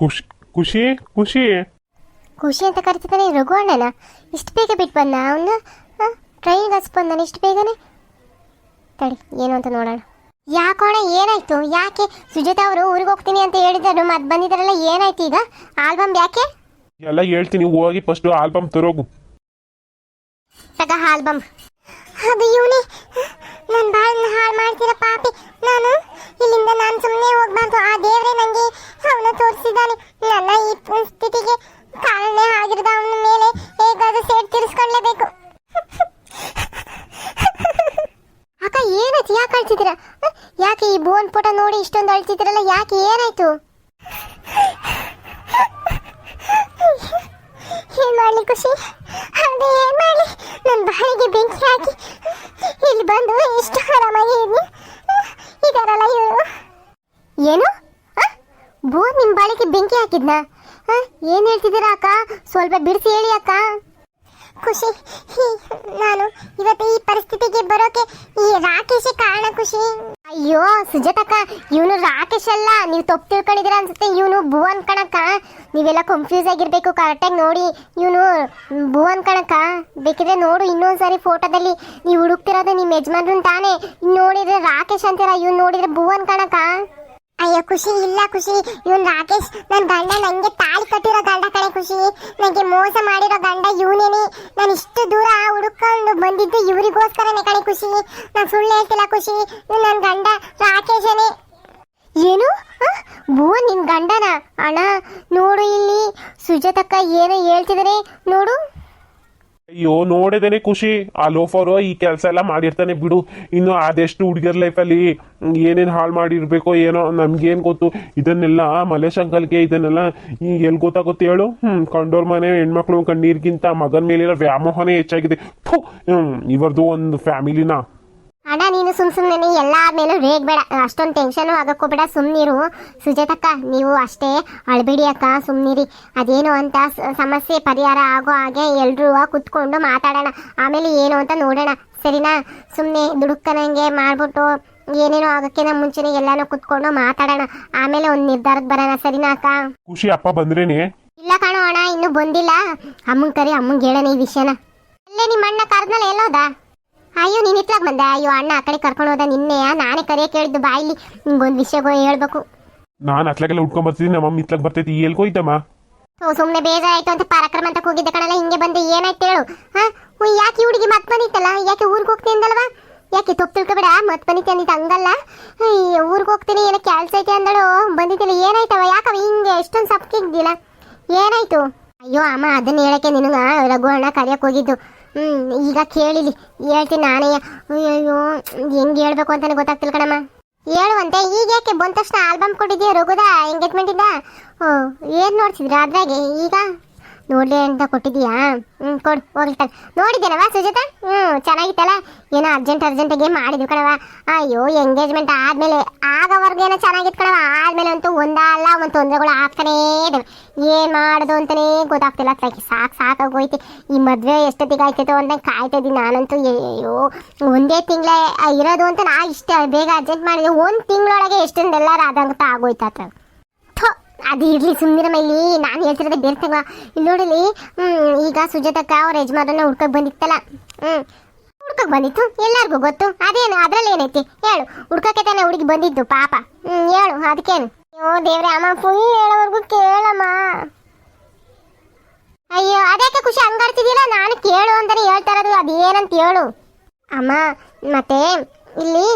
ಖುಷಿ ಖುಷಿ? ಖುಷಿ. ಖುಷಿ ಅಂತ ಕರಿತಿದ್ದಾನೆ ರಘು ಅಣ್ಣನ ಇಷ್ಟು ಬೇಗ ಬಿಟ್ಟು ಬಂದ ಅವನು? ಟ್ರೈನ್ ಹಸ್ ಬಂದಾನೆ ಇಷ್ಟು ಬೇಗನೆ? ತಡಿ ಏನು ಅಂತ ನೋಡೋಣ. ಯಾಕೋಣ ಏನಾಯ್ತು? ಯಾಕೆ ಸುಜಾತ ಅವರು ಊರಿಗೆ ಹೋಗ್ತೀನಿ ಅಂತ ಹೇಳಿದ್ರು ಮತ್ತೆ ಬಂದಿದ್ದಾರಲ್ಲ ಏನಾಯ್ತು ಈಗ? ಆಲ್ಬಮ್ ಯಾಕೆ? ಎಲ್ಲ ಹೇಳ್ತೀನಿ ಹೋಗಿ ಫಸ್ಟ್ ಆಲ್ಬಮ್ ತರೋಗು. ತಗ ಆಲ್ಬಮ್. ಅದು ಇವನೇ. ನನ್ನ ಬಾಳನ್ನ ಹಾಳು ಮಾಡ್ತೀರ ಪಾಪಿ. ನಾನು, ಇಲ್ಲಿಂದ ನಾನು ಸುಮ್ಮನೆ ಹೋಗ್ಬಾರ್ದು. ಆ ದೇವರೇ ನನಗೆ ಅವನ ತೋರಿಸಿದ್ದಾನೆ. ನನ್ನ ಈ ಸ್ಥಿತಿಗೆ ಕಾರಣ ಆಗಿರೋದು ಅವನ ಮೇಲೆ ಹೇಗಾದ್ರೂ ಸೇರ್ ತೀರಿಸ್ಕೊಳ್ಳೇಬೇಕು ಅಕ್ಕ ಏನಾಯ್ತು ಯಾಕೆ ಅಳ್ತಿದ್ದೀರಾ? ಯಾಕೆ ಈ ಬೋನ್ ಫೋಟೋ ನೋಡಿ ಇಷ್ಟೊಂದು ಅಳ್ತಿದ್ದೀರಲ್ಲ? ಯಾಕೆ ಏನಾಯ್ತು ಏನ್ ಮಾಡ್ಲಿ ಖುಷಿ ಅದೇ ಏನ್ ಮಾಡ್ಲಿ ನನ್ನ ಬಾಯಿಗೆ ಬೆಂಕಿ ಹಾಕಿ ಇಲ್ಲಿ ಬಂದು ಎಷ್ಟು ಆರಾಮಾಗಿ ಇದ್ನಿ ಇದಾರಲ್ಲ ಇವರು ಏನು ಆ? ಬೋ ನಿಮ್ ಬಾಳಿಗೆ ಬೆಂಕಿ ಹಾಕಿದ್ನಾ? ಏನ್ ಹೇಳ್ತಿದ್ದೀರಾ ಅಕ್ಕ? ಸ್ವಲ್ಪ ಬಿಡಿಸಿ ಹೇಳಿ ಅಕ್ಕ. ಖುಷಿ. ನಾನು ಇವತ್ತು ಈ ಪರಿಸ್ಥಿತಿಗೆ ಬರೋಕೆ ಈ ರಾಕೇಶೇ ಕಾರಣ ಖುಷಿ. ಅಯ್ಯೋ ಸುಜಾತಕ್ಕ ಇವನು ರಾಕೇಶ್ ಅಲ್ಲ. ನೀವು ತಪ್ಪು ತಿಳ್ಕೊಂಡಿದ್ದೀರಾ ಅನ್ಸುತ್ತೆ. ಇವನು ಭುವನ್ ಕಣಕ್ಕ. ನೀವೆಲ್ಲ ಕನ್ಫ್ಯೂಸ್ ಆಗಿರ್ಬೇಕು. ಕರೆಕ್ಟಾಗಿ ನೋಡಿ. ಇವನು ಭುವನ್ ಕಣಕ್ಕ. ಬೇಕಿದ್ರೆ ನೋಡು, ಇನ್ನೊಂದ್ಸರಿ ಫೋಟೋದಲ್ಲಿ ನೀವು ಹುಡುಕ್ತಿರೋದು ನಿಮ್ಮ ಯಜಮಾನ್ರನ್ ತಾನೇ. ನೋಡಿದ್ರೆ ರಾಕೇಶ್ ಅಂತೀರ? ಇವ್ನು ನೋಡಿದ್ರೆ ಭುವನ್ ಕಣಕ್ಕ. ಅಯ್ಯೋ, ಖುಷಿ. ಇಲ್ಲ, ಖುಷಿ. ಇವನ್ ರಾಕೇಶ್ ನನ್ನ ಗಂಡ ನಂಗೆ ತಾಳಿ ಕಟ್ಟಿರೋ ಗಂಡ ಕಣೆ, ಖುಷಿ. ನನಗೆ ಮೋಸ ಮಾಡಿರೋ ಗಂಡ ಇವನೇನೆ ನಾನು ಇಷ್ಟು ದೂರ ಹುಡುಕೊಂಡು ಬಂದಿದ್ದು ಇವರಿಗೋಸ್ಕರನೇ ಕಣೆ, ಖುಷಿ. ನಾನು ಸುಳ್ಳು ಹೇಳ್ತಿಲ್ಲ, ಖುಷಿ. ಇವ್ನು ನನ್ನ ಗಂಡ ರಾಕೇಶನೇ. ಏನು? ಭೂ, ನಿನ್ ಗಂಡನ? ಅಣ್ಣ, ನೋಡು ಇಲ್ಲಿ. ಸುಜಾತಕ್ಕ ಏನೋ ಹೇಳ್ತಿದಾರೆ, ನೋಡು. ಅಯ್ಯೋ, ನೋಡಿದೇನೆ ಖುಷಿ. ಆ ಲೋಫರು ಈ ಕೆಲಸ ಎಲ್ಲ ಮಾಡಿರ್ತಾನೆ ಬಿಡು. ಇನ್ನು ಅದೆಷ್ಟು ಹುಡುಗಿಯರ್ ಲೈಫಲ್ಲಿ ಏನೇನು ಹಾಳು ಮಾಡಿರ್ಬೇಕೋ ಏನೋ ನಮ್ಗೇನು ಗೊತ್ತು. ಇದನ್ನೆಲ್ಲ ಮಲೇಶ್ ಅಂಕಲ್ಗೆ ಇದನ್ನೆಲ್ಲ ಈಗ ಎಲ್ಲಿ ಗೊತ್ತಾಗುತ್ತೆ ಹೇಳು? ಹ್ಞೂ ಕಂಡೋರ್ ಮನೆ ಹೆಣ್ಮಕ್ಳು ಕಣ್ಣೀರ್ಗಿಂತ ಮಗನ ಮೇಲಿರೋ ವ್ಯಾಮೋಹನೇ ಹೆಚ್ಚಾಗಿದೆ. ಇವ್ರದ್ದು ಒಂದು ಫ್ಯಾಮಿಲಿನ ಅಣ್ಣ ನೀನು ಸುಮ್ ಸುಮ್ಮನೆ ಎಲ್ಲ ಆದ್ಮೇಲೆ ರೇಗ್ ಬೇಡ. ಅಷ್ಟೊಂದು ಟೆನ್ಷನ್ ಆಗಕ್ಕೋಬೇಡ ಸುಮ್ಮನಿರು ಸುಜಾತಕ್ಕ ನೀವು ಅಷ್ಟೇ. ಅಳ್ಬೇಡಿ ಅಕ್ಕ ಸುಮ್ಮನಿರಿ ಅದೇನು ಅಂತ ಸಮಸ್ಯೆ ಪರಿಹಾರ ಆಗೋ ಹಾಗೆ ಎಲ್ರೂ ಕುತ್ಕೊಂಡು ಮಾತಾಡೋಣ. ಆಮೇಲೆ ಏನು ಅಂತ ನೋಡೋಣ. ಸರಿನಾ? ಸುಮ್ಮನೆ ದುಡುಕನಂಗೆ ಮಾಡ್ಬಿಟ್ಟು ಏನೇನೋ ಆಗಕ್ಕಿಂತ ಮುಂಚೆನೆ ಎಲ್ಲಾನು ಕುತ್ಕೊಂಡು ಮಾತಾಡೋಣ. ಆಮೇಲೆ ಒಂದು ನಿರ್ಧಾರಕ್ಕೆ ಬರೋಣ. ಸರಿನಾ ಅಕ್ಕ? ಖುಷಿ ಅಪ್ಪ ಬಂದ್ರೇನೆ? ಇಲ್ಲ ಕಾಣೋ ಅಣ್ಣ ಇನ್ನೂ ಬಂದಿಲ್ಲ. ಅಮ್ಮಂಗೆ ಕರಿ ಅಮ್ಮಂಗೆ ಹೇಳೋಣ ಈ ವಿಷಯನ. ಅಲ್ಲೇ ನಿಮ್ಮ ಅಣ್ಣ ಕರ್ದ್ನಲ್ಲ ಎಲ್ಲೋದ? ಅಯ್ಯೋ ನೀನ್ ಇತ್ತಾಗ ಬಂದೆ. ಅಯ್ಯೋ ಅಣ್ಣ ಆ ಕಡೆ ಕರ್ಕೊಂಡು ಹೋದ ನಿನ್ನೆ ನಾನೇ ಕರಿಯಕ್ಕೆ ಕೇಳಿದ್ದು ಬಾಯಿಲಿ ನಿಂಗೊಂದು ವಿಷಯ ಹೇಳ್ಬೇಕು. ನಾನು ಅತ್ಲಾಗೆಲ್ಲ ಉಟ್ಕೊಂಡ್ ಬರ್ತಿದ್ದೀನಿ ನಮ್ಮ ಅಮ್ಮ ಇತ್ಲಾಗ ಬರ್ತೈತಿ ಎಲ್ಗೋಯ್ತಮ್ಮ ಓ ಸುಮ್ಮನೆ ಬೇಜಾರಾಯ್ತು ಅಂತ ಪರಾಕ್ರಮ ಅಂತ ಹೋಗಿದ್ದೆ ಕಣಲ್ಲ ಹಿಂಗೆ ಬಂದು ಏನಾಯ್ತು ಹೇಳು. ಹಾ? ಯಾಕೆ ಹುಡುಗಿ ಮತ್ ಬಂದಿತ್ತಲ್ಲ? ಯಾಕೆ ಊರಿಗೆ ಹೋಗ್ತೀನಿ ಅಂದಲ್ವಾ? ಯಾಕೆ ತಪ್ಪು ತಿಳ್ಕೊಬೇಡ ಮತ್ ಬಂದಿತ್ತೆ ಅಂದಿತ್ತು ಹಂಗಲ್ಲ? ಊರಿಗೆ ಹೋಗ್ತೀನಿ ಏನೋ ಕೆಲಸ ಐತೆ ಅಂದಳು. ಬಂದಿದ್ದಿಲ್ಲ ಏನಾಯ್ತವ? ಯಾಕವ ಹಿಂಗೆ ಎಷ್ಟೊಂದು ಸಪ್ಕಿದ್ದಿಲ್ಲ? ಏನಾಯ್ತು? ಅಯ್ಯೋ ಅಮ್ಮ ಅದನ್ನ ಹೇಳಕ್ಕೆ ನಿನಗ ರಘು ಅಣ್ಣ ಕರೆಯಕ್ಕೆ ಹೋಗಿದ್ದು. ಹ್ಮ್, ಈಗ ಕೇಳಿಲಿ. ಹೇಳ್ತೀನಿ ನಾನೇ ಅಯ್ಯೋ ಹೆಂಗ್ ಹೇಳ್ಬೇಕು ಅಂತಾನೆ ಗೊತ್ತಾಗ್ತಿಲ್ಲ ಕಣಮ್ಮ. ಹೇಳುವಂತೆ, ಈಗ ಯಾಕೆ ಬಂದ ತಕ್ಷಣ ಆಲ್ಬಮ್ ಕೊಟ್ಟಿದ್ಯಾ ರಘುದ ಓ, ಏನ್ ನೋಡ್ತಿದ್ರ ಅದ್ರಾಗೆ ಈಗ? ನೋಡ್ಲಿ ಅಂತ ಕೊಟ್ಟಿದ್ಯಾ ಹ್ಮ್, ಕೊಡು ಹೋಗ್ತಾನೆ ನೋಡಿದ್ದೇನವ ಸುಜಾತ? ಹ್ಮ್, ಚೆನ್ನಾಗಿತ್ತಲ್ಲ? ಏನೋ ಅರ್ಜೆಂಟ್ ಅರ್ಜೆಂಟಾಗಿ ಮಾಡಿದ್ವಿ ಕಣವ ಅಯ್ಯೋ ಎಂಗೇಜ್ಮೆಂಟ್ ಆದ್ಮೇಲೆ ಆಗವರ್ಗೇನೋ ಚೆನ್ನಾಗಿತ್ತು ಕಣವ ಆದ್ಮೇಲೆ ಅಂತೂ ಒಂದಲ್ಲ, ಒಂದು ತೊಂದರೆಗಳು ಆಗ್ತಾನೇ ಏನ್ ಮಾಡೋದು ಅಂತಾನೇ ಗೊತ್ತಾಗ್ತಿಲ್ಲ. ಸಾಕಿ, ಸಾಕು, ಸಾಕಾಗೋಯ್ತು. ಈ ಮದುವೆ ಎಷ್ಟೊತ್ತಿಗೆ ಆಯ್ತೈತೋ ಅಂತ ಕಾಯ್ತಾ ಇದ್ದೀನಿ ನಾನಂತೂ. ಅಯ್ಯೋ ಒಂದೇ ತಿಂಗಳೇ ಇರೋದು ಅಂತ ನಾ ಇಷ್ಟ. ಬೇಗ ಅರ್ಜೆಂಟ್ ಮಾಡಿದೆ ಒಂದು ತಿಂಗಳೊಳಗೆ ಎಷ್ಟೊಂದೆಲ್ಲರ ಆದಂತ ಆಗೋಯ್ತು ಥೋ ಅದು ಇರ್ಲಿ ಸುಮ್ಮನೆ ಇಲ್ಲಿ ನಾನು ಹೇಳ್ತಿರೋದೆ ಬೇರೆ ತಗೋ. ಇಲ್ಲಿ ನೋಡಲಿ ಈಗ ಸುಜಾತಕ್ಕ ಅವ್ರ ಯಜಮಾನನ್ನ ಹುಡ್ಕಕ್ ಬಂದಿತ್ತಲ್ಲ. ಹ್ಮ್, ಹುಡ್ಕಕ್ ಬಂದಿತ್ತು. ಎಲ್ಲರಿಗೂ ಗೊತ್ತು. ಅದೇನು, ಅದ್ರಲ್ಲಿ ಏನೈತಿ? ಹೇಳು. ಹುಡ್ಕೋಕೆ ತಾನೆ ಹುಡುಗಿ ಬಂದಿದ್ದು, ಪಾಪ. ಹ್ಮ್, ಹೇಳು, ಅದಕ್ಕೇನು? ಅಯ್ಯೋ, ದೇವ್ರೆ, ಅಮ್ಮ ಫುಲ್ ಹೇಳೋವರೆಗೂ ಕೇಳಮ್ಮ. ಅಯ್ಯೋ ಅದಕ್ಕೆ ಖುಷಿ ಹಂಗಾಡ್ತಿದ್ಯಲ್ಲ ನಾನು ಕೇಳು ಅಂತಾನೆ ಹೇಳ್ತಾ ಇರೋದು, ಅದೇನಂತ ಹೇಳು. ಅಮ್ಮ, ಮತ್ತೆ ಇಲ್ಲಿ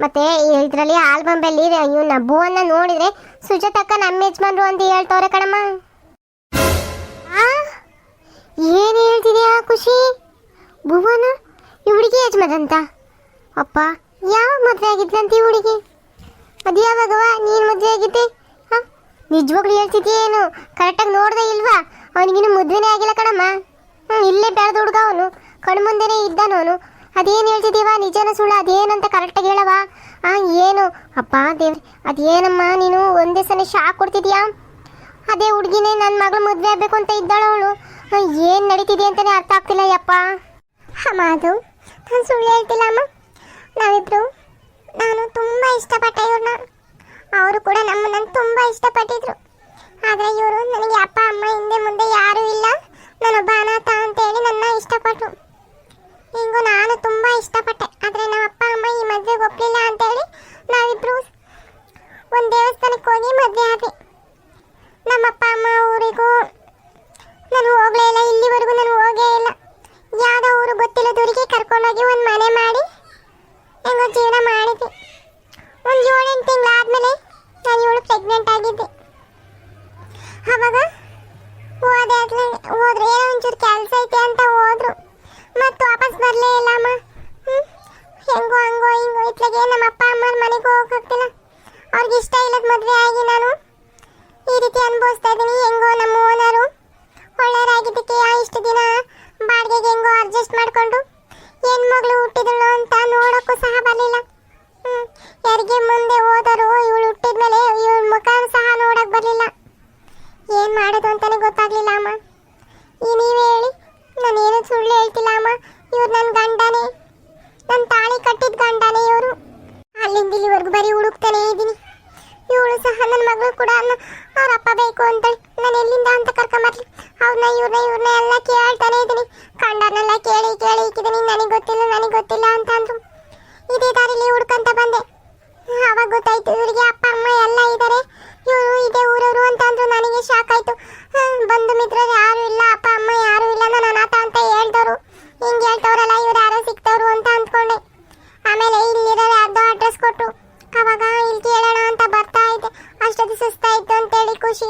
ಮತ್ತೆ ಇದರಲ್ಲಿ ಆಲ್ಬಂಬಲ್ಲಿ ಇವ್ ನಬ್ಬುವನ್ನ ನೋಡಿದ್ರೆ ಸುಜಾತಕ್ಕ ನಮ್ಮ ಯಜಮಾನ್ರು ಅಂತ ಹೇಳ್ತವ್ರೆ ಕಣಮ್ಮ. ಏನ್ ಹೇಳ್ತಿದ್ಯಾ ಖುಷಿ? ಭುವನ? ಈ ಹುಡುಗಿ ಯಜಮಾನಂತ? ಅಪ್ಪ, ಯಾವ ಮದ್ವೆ ಆಗಿದ್ಲಂತ ಈ ಹುಡುಗಿ? ಅದು ಯಾವಾಗವ ನೀನ್ ಮದ್ವೆ ಆಗಿದ್ದೆ? ಹಾ? ನಿಜವಾಗ್ಲೂ ಹೇಳ್ತಿದ್ಯೇನು ಕರೆಕ್ಟಾಗಿ ನೋಡ್ದೆ ಇಲ್ವಾ? ಅವನಿಗಿನ್ನು ಮದ್ವೆನೇ ಆಗಿಲ್ಲ ಕಣಮ್ಮ. ಹ್ಮ್, ಇಲ್ಲೇ ಬೆಳೆದ ಹುಡುಗ ಅವನು. ಕಣ್ಮುಂದೆನೇ ಇದ್ದಾನು ಅವನು ಅದೇನು ಹೇಳ್ತಿದ್ದೀವ ನಿಜನ ಸುಳ್ಳು, ಅದೇನಂತ ಕರೆಕ್ಟಾಗಿ ಹೇಳವ ಆ, ಏನು? ಅಪ್ಪ ದೇವ್ರಿ, ಅದೇನಮ್ಮ ನೀನು ಒಂದೇ ಸಲ ಶಾಕ್ ಕೊಡ್ತಿದ್ಯಾ? ಅದೇ ಹುಡುಗಿನೇ ನನ್ನ ಮಗಳು ಮದುವೆ ಆಗಬೇಕು ಅಂತ ಇದ್ದಾಳು ಅವಳು ಏನು ನಡೀತಿದೆ ಅಂತಲೇ ಅರ್ಥ ಆಗ್ತಿಲ್ಲ ಯಪ್ಪ. ಅಮ್ಮ, ಅದು ನಾನು ಸುಳ್ಳು ಹೇಳ್ತಿಲ್ಲ ಅಮ್ಮ. ನಾವಿಬ್ರು, ನಾನು ತುಂಬ ಇಷ್ಟಪಟ್ಟೆ ಇವ್ರನ್ನ. ಅವರು ಕೂಡ ನಮ್ಮನ್ನ ತುಂಬ ಇಷ್ಟಪಟ್ಟಿದ್ರು. ಆದರೆ ಇವರು ನನಗೆ ಅಪ್ಪ, ಅಮ್ಮ, ಹಿಂದೆ ಮುಂದೆ ಯಾರೂ ಇಲ್ಲ. ನಾನೊಬ್ಬ ಅನಾಥ ಅಂತ ಹೇಳಿ ನನ್ನ ಇಷ್ಟಪಟ್ಟರು ಹಿಂಗೂ ನಾನು ತುಂಬಾ ಇಷ್ಟಪಟ್ಟೆ ಆದ್ರೆ ನಮ್ಮ ಅಪ್ಪ ಅಮ್ಮ ಈ ಮದ್ವೆಗೆ ಒಪ್ಲಿಲ್ಲ ಅಂತ ಹೇಳಿ ನಾವಿಬ್ರು ಒಂದ್ ದೇವಸ್ಥಾನಕ್ಕೆ ಹೋಗಿ ಮದ್ವೆ ಆದ್ವಿ ನಮ್ಮ ಅಪ್ಪ ಅಮ್ಮ ಊರಿಗೂ ನಾನು ಹೋಗ್ಲೇ ಇಲ್ಲ ಇಲ್ಲಿವರೆಗೂ ನಾನು ಹೋಗೇ ಇಲ್ಲ ಯಾವ್ದೋ ಊರು ಗೊತ್ತಿಲ್ಲದವರಿಗೆ ಕರ್ಕೊಂಡೋಗಿ ಒಂದು ಮನೆ ಮಾಡಿ ಹೆಂಗೋ ಜೀವನ ಮಾಡಿದ್ವಿ ಒಂದು ಏಳೆಂಟು ತಿಂಗಳಾದ್ಮೇಲೆ ನಾನು ಇವಳು ಪ್ರೆಗ್ನೆಂಟ್ ಆಗಿದ್ದೆ ಅವಾಗ ಹೋದೆ ಅದ್ಲೆ ಹೋದ್ರೆ ಏನೋ ಒಂಚೂರು ಕೆಲಸ ಐತೆ ಅಂತ ಹೋದ್ರು ಮತ್ತೆ ವಾಪಸ್ ಬರಲೇ ಇಲ್ಲ ಅಮ್ಮ ಹ್ಮ್. ಹೆಂಗೋ ಹಂಗೋ ಹಿಂಗೋ ಇತ್ಲಾಗೆ ನಮ್ಮ ಅಪ್ಪ ಅಮ್ಮನ ಮನೆಗೆ ಹೋಗಕ್ಕಾಗ್ತಿಲ್ಲ ಅವ್ರಿಗೆ ಇಷ್ಟ ಇಲ್ಲದ ಮದುವೆ ಆಗಿ ನಾನು ಈ ರೀತಿ ಅನುಭವಿಸ್ತಾ ಇದ್ದೀನಿ ಹೆಂಗೋ ನಮ್ಮ ಓನರು ಒಳ್ಳೆಯರಾಗಿದ್ದಕ್ಕೆ ಆ ಇಷ್ಟು ದಿನ ಬಾಡಿಗೆಗೆ ಹೆಂಗೋ ಅಡ್ಜಸ್ಟ್ ಮಾಡಿಕೊಂಡು ಹೆಣ್ಮಗಳು ಹುಟ್ಟಿದಳು ಅಂತ ನೋಡೋಕ್ಕೂ ಸಹ ಬರಲಿಲ್ಲ ಹ್ಮ್ ಯಾರಿಗೆ ಮುಂದೆ ಹೋದರು ಇವಳು ಹುಟ್ಟಿದ್ಮೇಲೆ ಇವಳ ಮುಖ ಸಹ ನೋಡಕ್ ಬರಲಿಲ್ಲ. ಏನು ಮಾಡೋದು ಅಂತಾನೆ ಗೊತ್ತಾಗ್ಲಿಲ್ಲ, ಅಮ್ಮ. ಈ ನೀವೇ ಹೇಳಿ ನಾನೇನು ಸುಳ್ಳು ಹೇಳ್ತಿಲ್ಲ, ಅಮ್ಮ. ಇವ್ರು ನನ್ನ ಗಂಡನೇ. ನನ್ನ ತಾಳಿ ಕಟ್ಟಿದ ಗಂಡನೇ ಇವರು. ಅಲ್ಲಿಂದ ಇಲ್ಲಿವರೆಗೂ ಬರೀ ಹುಡುಕ್ತಾನೆ ಇದ್ದೀನಿ. ಇವಳು ಸಹ ನನ್ನ ಮಗಳು ಕೂಡ ಅವ್ರ ಅಪ್ಪ ಬೇಕು ಅಂತೇಳಿ. ನಾನು ಎಲ್ಲಿಂದ ಅಂತ ಕರ್ಕೊಂಬರ್ಲಿ ಅವ್ರನ್ನ, ಇವ್ರನ್ನ ಇವ್ರನ್ನ ಎಲ್ಲ ಕೇಳ್ತಾನೆ ಇದ್ದೀನಿ. ಕಂಡರ್ನೆಲ್ಲ ಕೇಳಿ ಕೇಳಿ ಇಕ್ಕಿದ್ದೀನಿ. ನನಗೆ ಗೊತ್ತಿಲ್ಲ ನನಗೆ ಗೊತ್ತಿಲ್ಲ ಅಂತ ಅಂದ್ರು. ಇದೇ ದಾರಿಲಿ ಹುಡ್ಕಂತ ಬಂದೆ. ಅವಾಗ ಗೊತ್ತಾಯ್ತು, ಇವರಿಗೆ ಅಪ್ಪ, ಅಮ್ಮ ಎಲ್ಲ ಇದ್ದಾರೆ ಇವರು ಇದೇ ಊರವರು ಅಂತ ಅಂದ್ರು ನನಗೆ ಶಾಕ್ ಆಯ್ತು. ಬಂದು ಮಿತ್ರರು ಯಾರು ಇಲ್ಲ, ಅಪ್ಪ, ಅಮ್ಮ ಯಾರು ಇಲ್ಲ ನಾನು ಅನಾಥ ಅಂತ ಹೇಳ್ದವರು. ಹಿಂಗೆ ಹೇಳ್ತವ್ರಲ್ಲ ಇವ್ರು ಯಾರೋ ಸಿಕ್ತವ್ರು ಅಂತ ಅಂದ್ಕೊಂಡೆ. ಆಮೇಲೆ ಇಲ್ಲಿರೋ ಯಾರ್ದೋ ಅಡ್ರೆಸ್ ಕೊಟ್ಟು ಅವಾಗ ಇಲ್ಲಿ ಕೇಳೋಣ ಅಂತ ಬರ್ತಾ ಇದ್ದೆ. ಅಷ್ಟೊತ್ತು ಸುಸ್ತಾಯ್ತು ಅಂತೇಳಿ ಖುಷಿ.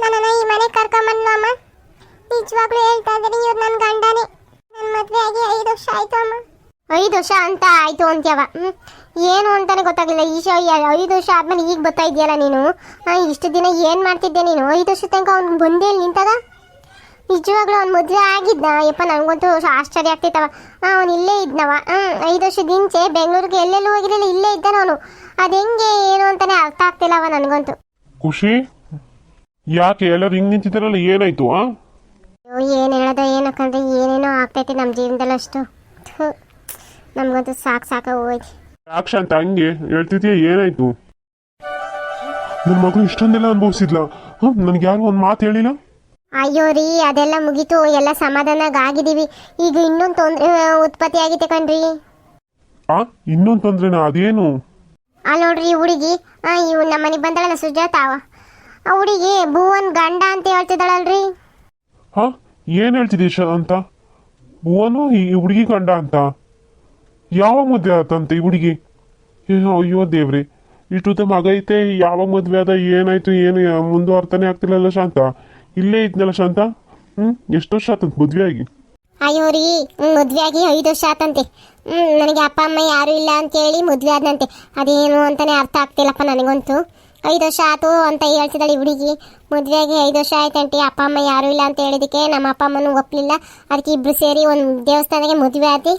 ನನ್ನನ್ನು ಈ ಮನೆಗೆ ಕರ್ಕೊಂಬಂದ್ಲು ಅಮ್ಮ. ನಿಜವಾಗ್ಲೂ ಹೇಳ್ತಾ ಇದ್ದೀನಿ, ಇವ್ರು ನನ್ನ ಗಂಡನೇ. ನನ್ನ ಮದುವೆ ಆಗಿ ಐದು ವರ್ಷ ಆಯ್ತು ಅಮ್ಮ. ಐದು ವರ್ಷ ಅಂತ ಆಯ್ತು ಅಂತ್ಯವ. ಹ್ಮ್ ಏನು ಅಂತಾನೆ ಗೊತ್ತಾಗ್ಲಿಲ್ಲ. ಈ ಶೋ ಐದು ವರ್ಷ ಆದ್ಮೇಲೆ ಈಗ ಬರ್ತಾ ಇದೆಯಲ್ಲ ನೀನು? ಇಷ್ಟು ದಿನ ಏನು ಮಾಡ್ತಿದ್ದೆ ನೀನು? ಐದು ವರ್ಷ ತನಕ ಅವ್ನು ಬಂದೇ ಇಲ್ಲಿ ನಿಂತದ ನಿಜವಾಗ್ಲೂ ಅವ್ನು ಮದುವೆ ಆಗಿದ್ದ ಯಪ್ಪ ನನಗಂತೂ ಆಶ್ಚರ್ಯ ಆಗ್ತಿತ್ತವ. ಅವನು ಇಲ್ಲೇ ಇದ್ನವ. ಐದು ವರ್ಷದ ಹಿಂಚೆ ಬೆಂಗಳೂರಿಗೆ ಎಲ್ಲೆಲ್ಲೂ ಹೋಗಿರಲಿಲ್ಲ ಇಲ್ಲೇ ಇದ್ದಾನ ಅವನು. ಅದು ಹೆಂಗೆ ಏನು ಅಂತಾನೆ ಅರ್ಥ ಆಗ್ತಿಲ್ಲವ ನನಗಂತೂ. ಖುಷಿ? ಯಾಕೆ ಎಲ್ಲರೂ ಹಿಂಗ್ ನಿಂತಿದ್ದಾರಲ್ಲ ಏನಾಯ್ತು ಆ? ಅಯ್ಯೋ ಏನು ಹೇಳೋದು ಏನಕ್ಕಂದ್ರೆ ಏನೇನೋ ಆಗ್ತೈತಿ ನಮ್ಮ ಜೀವನದಲ್ಲಿ ಅಷ್ಟು ಥು, ನಮ್ಗಂತೂ ಸಾಕು ಸಾಕಾಗಿ ಹೋಯ್ತು. ಅಂತ ಹಂಗೆ ಹೇಳ್ತಿದ್ಯಾ ಏನಾಯ್ತು? ನನ್ನ ಮಗಳು ಇಷ್ಟೊಂದೆಲ್ಲ ಅನುಭವಿಸಿದ್ಲ? ನನ್ಗೆ ಯಾರು ಒಂದು ಮಾತು ಹೇಳಿಲ್ಲ? ಅಯ್ಯೋ ರೀ ಅದೆಲ್ಲ ಮುಗೀತು ಎಲ್ಲ ಸಮಾಧಾನ ಆಗಿದೀವಿ ಈಗ ಇನ್ನೊಂದು ತೊಂದರೆ ಉತ್ಪತ್ತಿ ಆಗಿದೆ ಕಣ್ರಿ. ಆ ಇನ್ನೊಂದು ತೊಂದ್ರೆನಾ? ಅದೇನು? ಅಲ್ಲ ನೋಡ್ರಿ ಈ ಹುಡುಗಿ ಇವ್ ನಮ್ಮ ಮನೆಗೆ ಬಂದಳಲ್ಲ ಸುಜಾತ ಅವ. ಆ ಹುಡುಗಿ ಭುವನ್ ಗಂಡ ಅಂತ ಹೇಳ್ತಿದ್ದಾಳಲ್ರಿ. ಹಾ ಏನ್ ಹೇಳ್ತಿದ್ದೀಶ ಅಂತ? ಭುವನು ಈ ಹುಡುಗಿ ಗಂಡ ಅಂತ? ಯಾವಾಗ ಮದುವೆ ಆತಂತೆ ಹುಡುಗಿ? ಅಯ್ಯೋ ದೇವ್ರಿ ಇಷ್ಟುದ ಮಗ ಐತೆ, ಯಾವ ಮದುವೆ ಆದ, ಏನಾಯ್ತು, ಏನು ಮುಂದುವರ್ತಾನೆ ಆಗ್ತಿಲ್ಲಲ್ಲ ಶಾಂತ? ಇಲ್ಲೇ ಇದ್ನಲ್ಲ ಶಾಂತ? ಹ್ಮ್, ಎಷ್ಟು ವರ್ಷ ಆತಂತ ಮದ್ವೆ ಆಗಿ ಅಯ್ಯೋ ರೀ ಮದ್ವೆ ಆಗಿ ಐದು ವರ್ಷ ಆತಂತೆ. ಹ್ಮ್, ನನಗೆ ಅಪ್ಪ, ಅಮ್ಮ ಯಾರು ಇಲ್ಲ ಅಂತ ಹೇಳಿ ಮದ್ವೆ ಆದಂತೆ ಅದೇನು ಅಂತಾನೆ ಅರ್ಥ ಆಗ್ತಿಲ್ಲಪ್ಪ ನನಗಂತೂ. ಐದು ವರ್ಷ ಆತು ಅಂತ ಹೇಳ್ತಿದ್ದಾಳೆ ಹುಡುಗಿ. ಮದ್ವೆ ಆಗಿ ಐದು ವರ್ಷ ಆಯ್ತಂಟಿ ಅಪ್ಪ, ಅಮ್ಮ ಯಾರು ಇಲ್ಲ ಅಂತ ಹೇಳಿದಕ್ಕೆ ನಮ್ಮ ಅಪ್ಪ, ಅಮ್ಮನೂ ಒಪ್ಪಲಿಲ್ಲ ಅದಕ್ಕೆ ಇಬ್ರು ಸೇರಿ ಒಂದು ದೇವಸ್ಥಾನಕ್ಕೆ ಮದುವೆ ಆದಿ.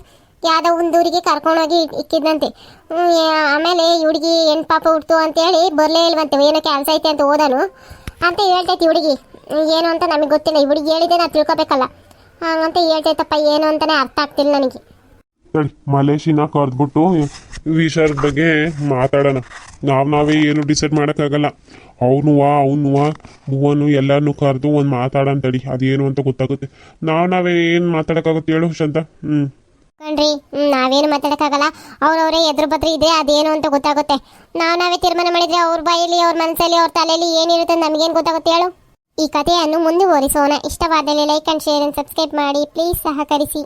ಯಾವುದೋ ಒಂದು ಊರಿಗೆ ಕರ್ಕೊಂಡೋಗಿ ಇಕ್ಕಿದ್ದಂತೆ ಹ್ಮ್, ಆಮೇಲೆ ಈ ಹುಡುಗಿ ಹೆಣ್ಣು ಪಾಪ ಹುಡ್ತು ಅಂತೇಳಿ ಬರಲೇ ಇಲ್ವಂತೆ ಏನೋ ಕೆಲಸ ಐತೆ ಅಂತ ಓದಾನು. ಅಂತ ಹೇಳ್ತೈತಿ ಹುಡುಗಿ. ಏನು ಅಂತ ನಮಗೆ ಗೊತ್ತಿಲ್ಲ ಈ ಹುಡುಗಿ ಹೇಳಿದೆ ನಾನು ತಿಳ್ಕೊಬೇಕಲ್ಲ. ಹಂಗಂತ ಹೇಳ್ತೈತಪ್ಪ ಏನು ಅಂತಾನೆ ಅರ್ಥ ಆಗ್ತಿಲ್ಲ ನನಗೆ. ಹೇಳಿ ಮಲೇಶಿನ ಕರೆದ್ಬಿಟ್ಟು ವಿಷಯದ ಬಗ್ಗೆ ಮಾತಾಡೋಣ. ನಾವು ನಾವೇ ಏನು ಡಿಸೈಡ್ ಮಾಡೋಕ್ಕಾಗಲ್ಲ. ಅವನು ವಾ ಅವನು ಭುವನು ಎಲ್ಲರನ್ನು ಕರೆದು ಒಂದು ಮಾತಾಡೋಣ ತಡಿ ಅದೇನು ಅಂತ ಗೊತ್ತಾಗುತ್ತೆ. ನಾವು ನಾವೇ ಏನು ಮಾತಾಡೋಕ್ಕಾಗುತ್ತೆ ಹೇಳು ಶಾಂತ. ಹ್ಞೂ ಕಣ್ರಿ ನಾವೇನು ಮಾತಾಡಕ್ಕಾಗಲ್ಲ. ಅವ್ರವ್ರೇ ಎದುರು ಬದ್ರಿ ಇದೆ, ಅದೇನು ಅಂತ ಗೊತ್ತಾಗುತ್ತೆ. ನಾವು ನಾವೇ ತೀರ್ಮಾನ ಮಾಡಿದ್ರೆ ಅವ್ರ ಬಾಯಲ್ಲಿ, ಅವ್ರ ಮನಸ್ಸಲ್ಲಿ ಅವ್ರ ತಲೆಯಲ್ಲಿ ಏನಿರುತ್ತೆ ನಮಗೇನು ಗೊತ್ತಾಗುತ್ತೆ ಹೇಳು? ಈ ಕಥೆಯನ್ನು ಮುಂದುವರಿಸೋಣ. ಇಷ್ಟವಾದಲ್ಲಿ like and share and subscribe ಮಾಡಿ. ಪ್ಲೀಸ್ ಸಹಕರಿಸಿ.